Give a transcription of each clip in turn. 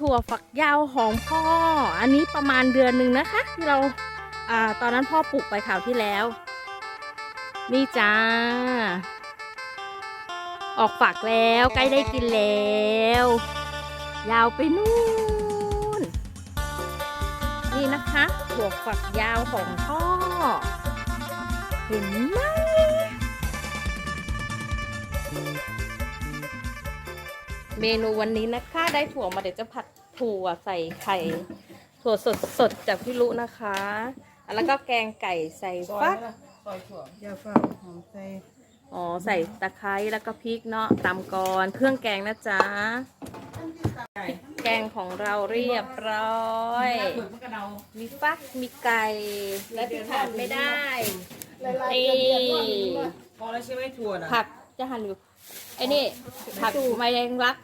ถั่วฝักยาวของพ่อ อันนี้ประมาณเดือนหนึ่งนะคะที่เราอ่าตอนนั้นพ่อปลูกไปข่าวที่แล้ว นี่จ้า ออกฝักแล้วใกล้ได้กินแล้ว ยาวไปนู่น นี่นะคะถั่วฝักยาวของพ่อ เห็นไหม เมนูวันนี้นะคะได้ถั่วมาเดี๋ยวจะผัดถั่วใส่ไข่ ถั่วสดสดๆจากพี่ลุนะคะ แล้วก็แกงไก่ใส่ฟักยาฝาหอมใส่อ๋อใส่ตะไคร้แล้วก็พริกเนาะตามกอนเครื่องแกงนะจ๊ะแกงของเราเรียบร้อย มีฟักมีไก่ และที่ขาดไม่ได้นี่พอแล้วใช่ไหมถั่วนะผัก จะหั่นอยู่ไอ้นี่ผักไมแดงรัก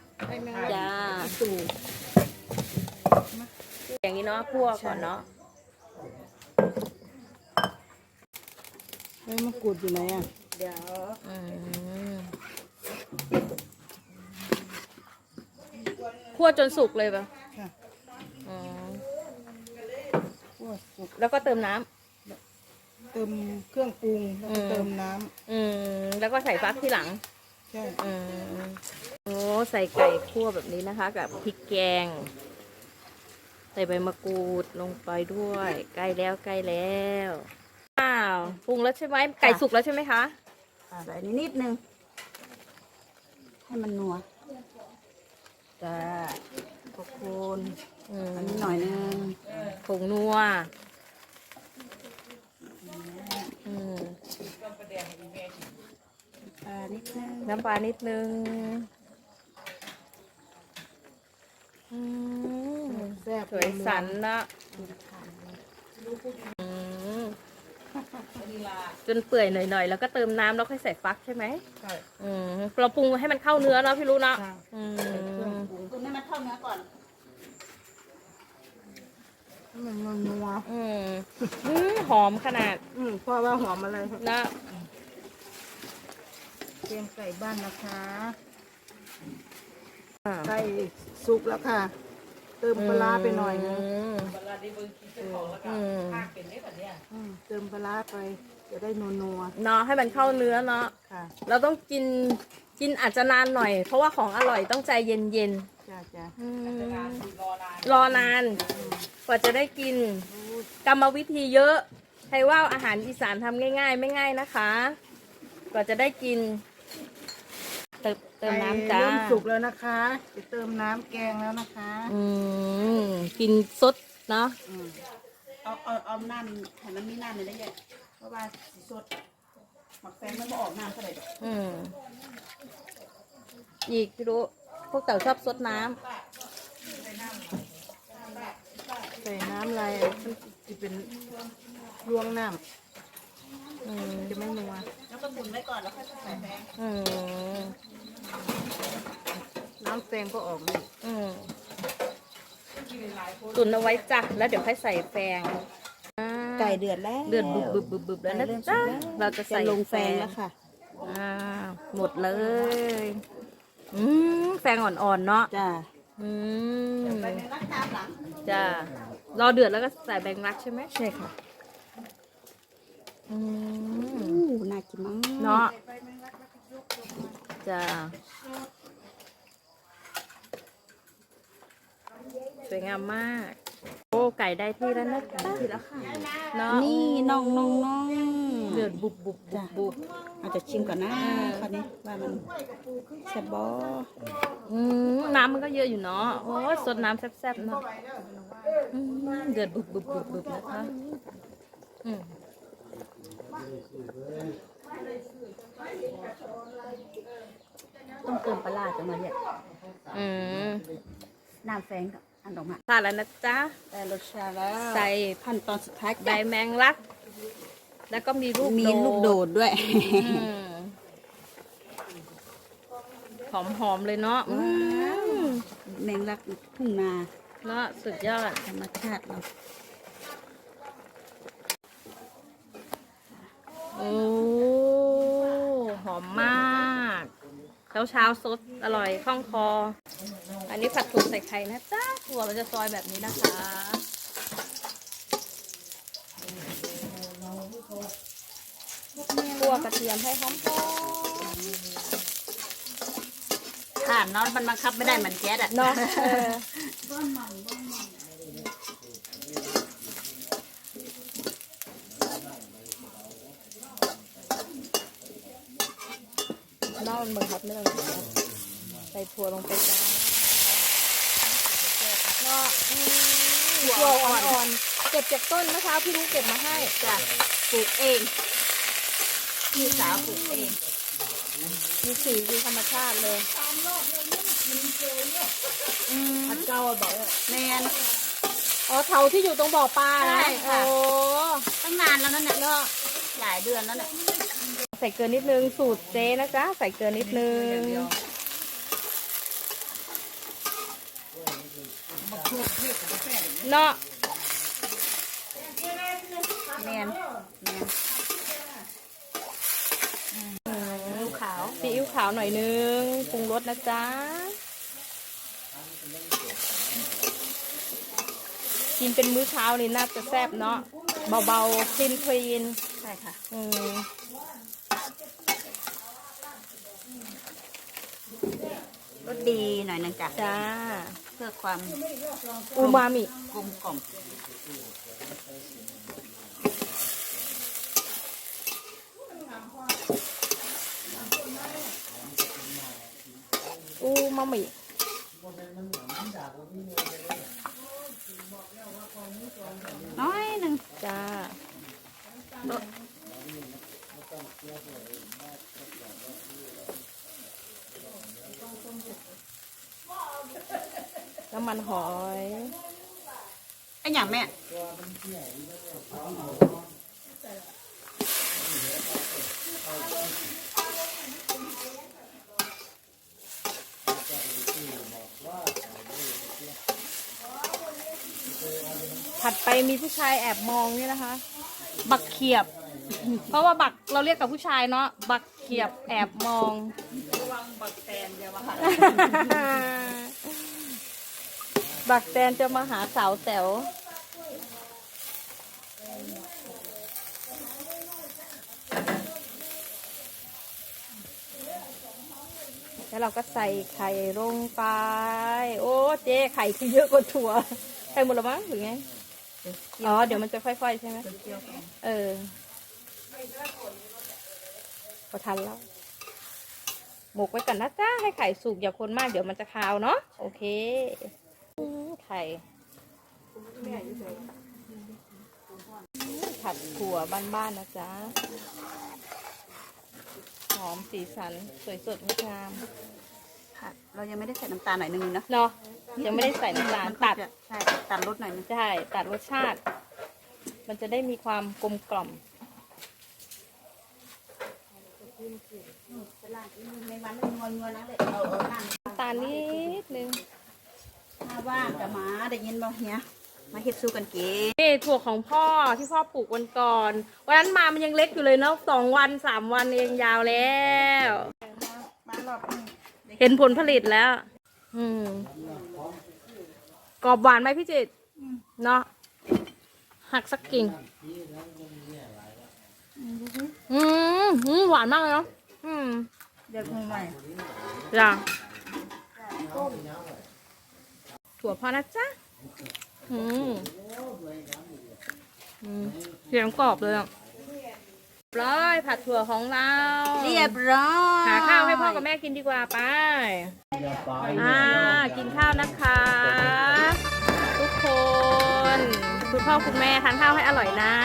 จ้าสูอย่างนี้เนาะคั่วก่อนเนาะใบมะกรูดอยู่ไหนอะ เดี๋ยวอืมคั่วจนสุกเลยปะค่ะอืมคั่วสุกแล้วก็เติมน้ำ เติมเครื่องปรุงแล้วก็อืมเติมน้อืม แล้วก็ใส่ฟักที่หลังำใช่อืมโอ้ใส่ไก่คั่วแบบนี้นะคะ กับพริกแกง ใส่ใบมะกรูดลงไปด้วย ใกล้แล้วใกล้แล้วอ้าวปรุงแล้วใช่ไหมไก่สุกแล้วใช่ไหมคะใส่นิดนิดนึง ให้มันนัวจ้าขอบคุณอืมอันนี้หน่อยนึงผงนัวอืม อ่า นิดนึงน้ำปลานิดนึงอืมแซ่บสวยสันนะอืมจนเปื่อยหน่อยๆ แล้วก็เติมน้ำแล้วค่อยใส่ฟักใช่ไหมใช่อืมเราปรุงให้มันเข้าเนื้อเนาะพี่รู้เนาะค่ะอืใส่เครื่องมปรุงคุณให้มันเข้าเนื้อก่อนให้มันนัวอืมอืมหอมขนาด อืมเพราะว่าหอมอะไรครับนะ เตรียมไก่บ้านนะคะอ่าไก่สุกแล้วค่ะ เติมปลาร้าไปหน่อยนึงมอืมอืมเติมปลาร้าไป จะได้นัวเนาะให้มันเข้าเนื้อเนาะๆค่ะเราต้องกินกินอาจจะนานหน่อย เพราะว่าของอร่อยต้องใจเย็นเย็นจ้าจ้าๆอืมรอนาน กว่าจะได้กินกรรมวิธีเยอะ ใครว่าอาหารอีสานทำง่าย ๆ ไม่ง่ายนะคะ กว่าจะได้กินเติมเติมน้ำจ้า ไก่เริ่มสุกแล้วนะคะจะเติมน้ำแกงแล้วนะคะอืมกินสดเนาะอืมเอาเอาเอาน้ำให้มันมีน้ำเลยได้ยังเพราะว่าสีสดหมักแฟงมันไม่ออกน้ำเท่าไหร่ดอกอืมอีกพี่รู้พวกเต่าชอบสดน้ำใส่น้ำอะไรมันจะเป็นรวงน้ อืมำจะไม่นัวแล้วก็หมุนไว้ก่อนแล้วค่อยใส่แฟงอืมน้ำแตงก็ออกนี่อืมตุนเอาไว้จ้ะแล้วเดี๋ยวค่อยใส่แฟงอ่าไก่เดือดแล้วเดือดบุบบุบบุบบุบแล้วนะไก่เริ่มสุจ๊ะกแล้วเราจะจะใส่ลงแฟงแล้วค่ะ อ่าหมดเลย อืมแฟงอ่อนๆเนาะจ้าอืมรักตามหลัง จ้ะรอเดือดแล้วก็ใส่แบงรักใช่ไหม ใช่ค่ะ อืมอู้น่ากินมากเนาะจ้ะสวยงามมาก โอ้ไก่ได้ที่แล้วนะจ๊ะที่แล้วค่ะเนาะนี่น้องน้องน้องเดือดบุบบุบบุจ้ะบบุบอาจจะชิมก่อนนะคราวนี้ว่ามันแซ่บบออืมน้ำมันก็เยอะอยู่เนาะโอ้ยสดน้ำแซ่บๆเนาะอืมเดือดบุบบุบบุบบุบนะคะอืม ต้องเติมปลาร้าจังเลยเนี่ยอืมน้ำแฟงกับอันดอกไม้ทานแล้วนะจ๊ะ แต่รสชาติแล้วใส่ขั้นตอนสุดท้ายใบแมงลัก แล้วก็มีลูกมีลูกโดดด้วยอืมหอมหอมๆเลยเนาะอืมแมงลักทุ่งนา เนาะสุดยอด ธรรมชาติเรา โอ้ หอมมาก เช้าเช้าๆสด อร่อยคล่องคอไปอันนี้ผัดถั่วใส่ไข่นะจ้าถั่วเราจะซอยแบบนี้นะคะคั่วกระเทียมให้หอมถ่านเนาะมันบังคับไม่ได้เหมือนแก๊สอะๆเนาะ เออเนาะมันบังคับไม่ได้เหมือนกันใส่ถั่วลงไปจ้าเนาะอืมถั่วอ่อนๆเก็บจากต้นมะพร้าวพี่รู้เก็บมาให้จ้ะปลูกเองพี่สาวปลูกเองมีสีคือธรรมชาติเลยผัดเจ้าบอกว่าแมนอ๋อเถาที่อยู่ตรงบ่อปลานะใช่ค่ะ โอ้ตั้งนานแล้วนั่นเนี่ยก็หลายเดือนแล้วเนี่ย ใส่เกลือนิดนึงสูตรเจ๊นะจ๊ะใส่เกลือนิดนึงเนาะแมนแมนลูกขาวซีอิ๊วขาวหน่อยนึงปรุงรสนะจ๊ะกินเป็นมื้อเช้านี่น่าจะแซ่บเนาะเบาๆคลีนคลีนใช่ค่ะ อืม รสดีหน่อยนึงจ้ะจ้า เพื่อความอูมามิ กลมกล่อมอูมามิ น้อยหนึ่งจ้า น้ำมันหอยไอ้อย่างแม่ถัดไปมีผู้ชายแอบมองนี่นะคะ บักเขียบ เพราะว่าบักเราเรียกกับผู้ชายเนาะบักเขียบแอบมองระ วังบักแตนอย่ามาหาบักแตนจะมาหาสาวแต๋วแล้วเราก็ใส่ไข่ลงไป โอ้ เจ๊ไข่คือเยอะกว่าถั่วไข่หมดแล้วมั้งหรือไง อ๋อ เดี๋ยวมันจะค่อย ๆ ใช่ไหมเออพอทันแล้ว หมกไว้ก่อนนะจ้าให้ไข่สุกอย่าคนมากเดี๋ยวมันจะคาวเนาะโอเคอืมไข่ผัดถั่วบ้านๆนะจ๊ะหอมสีสันสวยสดงดงามค่ะเรายังไม่ได้ใส่น้ำตาลหน่อยนึงนะเนาะยังไม่ได้ใส่น้ำตาลตัดใช่ตัดรสหน่อยนึงใช่ตัดรสชาติ มันจะได้มีความกลมกล่อม ตาลนิดนึงถ้าว่างจะมาได้ยินบ่เฮียมาเฮ็ดสู้กันกินนี่ถั่วของพ่อที่พ่อปลูกวันก่อน วันนั้นมามันยังเล็กอยู่เลยเนาะสองวันสามวันเองยาวแล้วมารอบนี้เห็นผลผลิตแล้ว อืมกรอบหวานไหมพี่จิตรเนาะหักสักกิ่ง อืมอืมหวานมากเลยเนาะอืมเดี๋ยวมือใหม่จ้ะถั่วพอนะจ๊ะอืมอืมเสียงกรอบเลยอะร้อยผัดถั่วของเรา เรียบร้อยหาข้าวให้พ่อกับแม่กินดีกว่าไปอ่ากินข้าวนะคะ ทุกคน คุณพ่อคุณแม่ทานข้าวให้อร่อยนะ